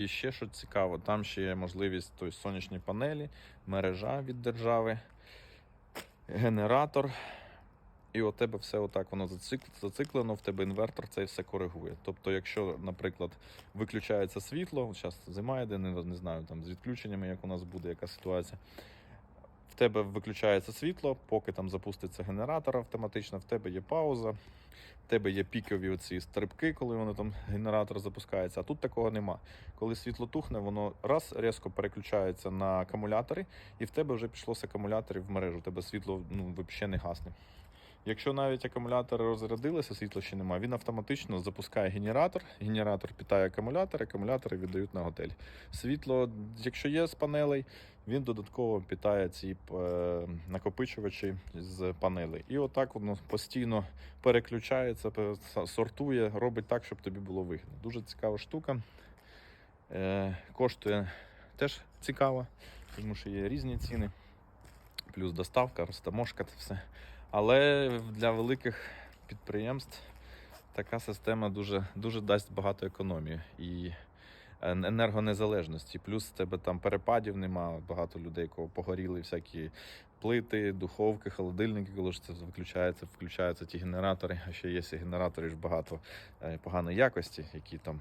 І ще що цікаво, там ще є можливість тобто, сонячні панелі, мережа від держави, генератор. І у тебе все отак воно зациклено, в тебе інвертор це все коригує. Тобто, якщо, наприклад, виключається світло, зараз зима йде, не, не знаю там з відключеннями, як у нас буде, яка ситуація. Тебе виключається світло, поки там запуститься генератор автоматично, в тебе є пауза, в тебе є пікові оці стрибки, коли воно там генератор запускається. А тут такого нема. Коли світло тухне, воно раз різко переключається на акумулятори, і в тебе вже пішло з акумуляторів в мережу. Тебе світло ну, взагалі не гасне. Якщо навіть акумулятори розрядилися, світла ще немає, він автоматично запускає генератор, генератор питає акумулятор, акумулятори віддають на готель. Світло, якщо є з панелей, він додатково питає ці е, накопичувачі з панелей. І отак воно постійно переключається, сортує, робить так, щоб тобі було вигідно. Дуже цікава штука. Е, коштує теж цікаво, тому що є різні ціни, плюс доставка, розтаможка та все. Але для великих підприємств така система дуже, дуже дасть багато економії і е, енергонезалежності. Плюс в тебе там перепадів нема, багато людей, кого погоріли всякі плити, духовки, холодильники, коли ж це виключається, включаються ті генератори. А ще є генератори ж багато е, поганої якості, які там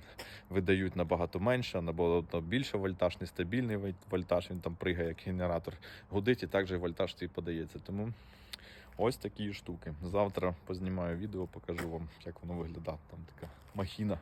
видають набагато менше, набагато більше вольтаж, нестабільний вольтаж, він там пригає, як генератор гудить, і також вольтаж твій подається. Тому ось такі штуки. Завтра познімаю відео, покажу вам, як воно виглядає. Там така махіна.